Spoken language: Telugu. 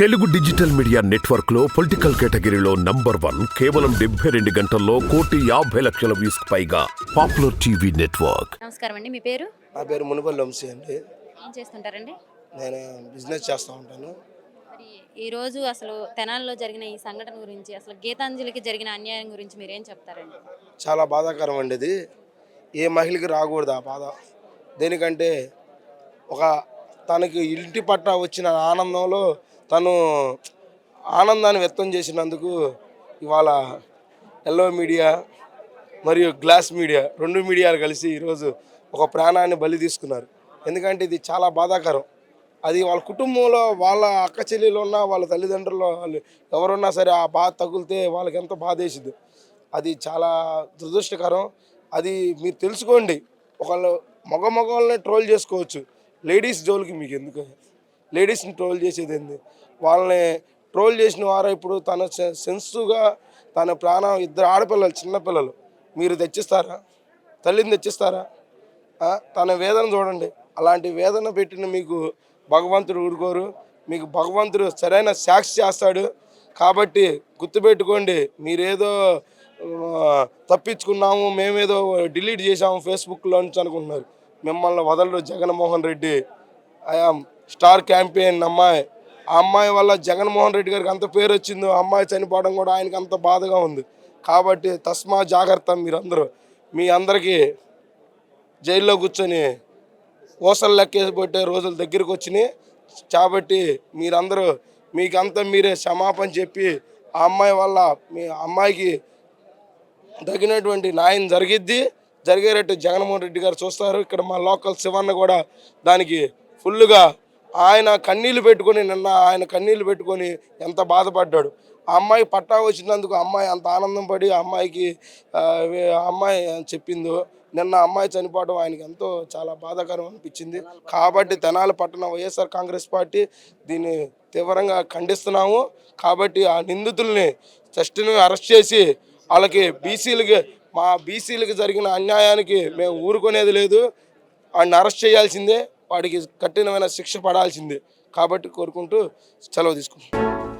తెలుగు డిజిటల్ మీడియా నెట్వర్క్లో పొలిటికల్ కేటగిరీలో నంబర్ వన్ కేవలం డెబ్బై రెండు గంటల్లో కోటి యాభై లక్షల వ్యూస్ పైగా పాపులర్ టీవీ నెట్వర్క్. నమస్కారం అండి మీ పేరు? నా పేరు మునిపల్లి వంశీ అండి. ఏం చేస్తుంటారండి? నేను బిజినెస్ చేస్తూ ఉంటాను. మరి ఈ రోజు అసలు తెనాల్లో జరిగిన ఈ సంఘటన గురించి అసలు గీతాంజలికి జరిగిన అన్యాయం గురించి మీరు ఏం చెప్తారండి? చాలా బాధాకరం అండి ఇది. ఏ మహిళకి రాకూడదు ఆ బాధ. దేనికంటే ఒక తనకి ఇంటి పట్ట వచ్చిన ఆనందంలో తను ఆనందాన్ని వ్యక్తం చేసినందుకు ఇవాళ ఎల్లో మీడియా మరియు గ్లాస్ మీడియా రెండు మీడియాలు కలిసి ఈరోజు ఒక ప్రాణాన్ని బలి తీసుకున్నారు. ఎందుకంటే ఇది చాలా బాధాకరం. అది వాళ్ళ కుటుంబంలో వాళ్ళ అక్క చెల్లెలు ఉన్నా వాళ్ళ తల్లిదండ్రులు వాళ్ళు ఎవరున్నా సరే ఆ బాధ తగులితే వాళ్ళకి ఎంత బాధ వేసింది అది చాలా దురదృష్టకరం. అది మీరు తెలుసుకోండి. ఒకళ్ళు మగ మగవాళ్ళని ట్రోల్ చేసుకోవచ్చు. లేడీస్ జోలికి మీకు ఎందుకు లేడీస్ని ట్రోల్ చేసేది ఏంది? వాళ్ళని ట్రోల్ చేసిన వారు ఇప్పుడు తన సెన్సుగా తన ప్రాణం ఇద్దరు ఆడపిల్లలు చిన్నపిల్లలు మీరు తెచ్చిస్తారా? తల్లిని తెచ్చిస్తారా? తన వేదన చూడండి. అలాంటి వేదన పెట్టిన మీకు భగవంతుడు ఊరుకోరు. మీకు భగవంతుడు సరైన సాక్షి చేస్తాడు. కాబట్టి గుర్తుపెట్టుకోండి మీరేదో తప్పించుకున్నాము మేమేదో డిలీట్ చేసాము ఫేస్బుక్లో నుంచి అనుకుంటున్నారు. మిమ్మల్ని వదలరు Jaganmohan Reddy. I am star campaign అమ్మాయి. ఆ అమ్మాయి వల్ల జగన్మోహన్ రెడ్డి గారికి అంత పేరు వచ్చిందో ఆ అమ్మాయి చనిపోవడం కూడా ఆయనకి అంత బాధగా ఉంది. కాబట్టి తస్మా జాగ్రత్త మీరందరూ. మీ అందరికీ జైల్లో కూర్చొని ఊసలు లెక్కేసి పెట్టే దగ్గరికి వచ్చినాయి. కాబట్టి మీరందరూ మీకంతా మీరే క్షమాపణ చెప్పి ఆ అమ్మాయి వల్ల మీ అమ్మాయికి తగినటువంటి న్యాయం జరిగిద్ది. జరిగేటట్టు జగన్మోహన్ రెడ్డి గారు చూస్తారు. ఇక్కడ మా లోకల్ శివన్న కూడా దానికి ఫుల్గా ఆయన కన్నీళ్ళు పెట్టుకొని నిన్న ఆయన కన్నీళ్ళు పెట్టుకొని ఎంత బాధపడ్డాడు. ఆ అమ్మాయి పట్టా వచ్చినందుకు అమ్మాయి అంత ఆనందం పడి అమ్మాయికి ఆ, అమ్మాయి చెప్పిందో నిన్న అమ్మాయి చనిపోవడం ఆయనకి ఎంతో చాలా బాధాకరం అనిపించింది. కాబట్టి తెనాలి పట్టణ వైఎస్ఆర్ కాంగ్రెస్ పార్టీ దీన్ని తీవ్రంగా ఖండిస్తున్నాము. కాబట్టి ఆ నిందితుల్ని జస్ట్ని అరెస్ట్ చేసి వాళ్ళకి బీసీలకి మా బీసీలకి జరిగిన అన్యాయానికి మేము ఊరుకునేది లేదు. వాడిని అరెస్ట్ చేయాల్సిందే. వాడికి కఠినమైన శిక్ష పడాల్సిందే. కాబట్టి కోరుకుంటూ సెలవు తీసుకుంటాం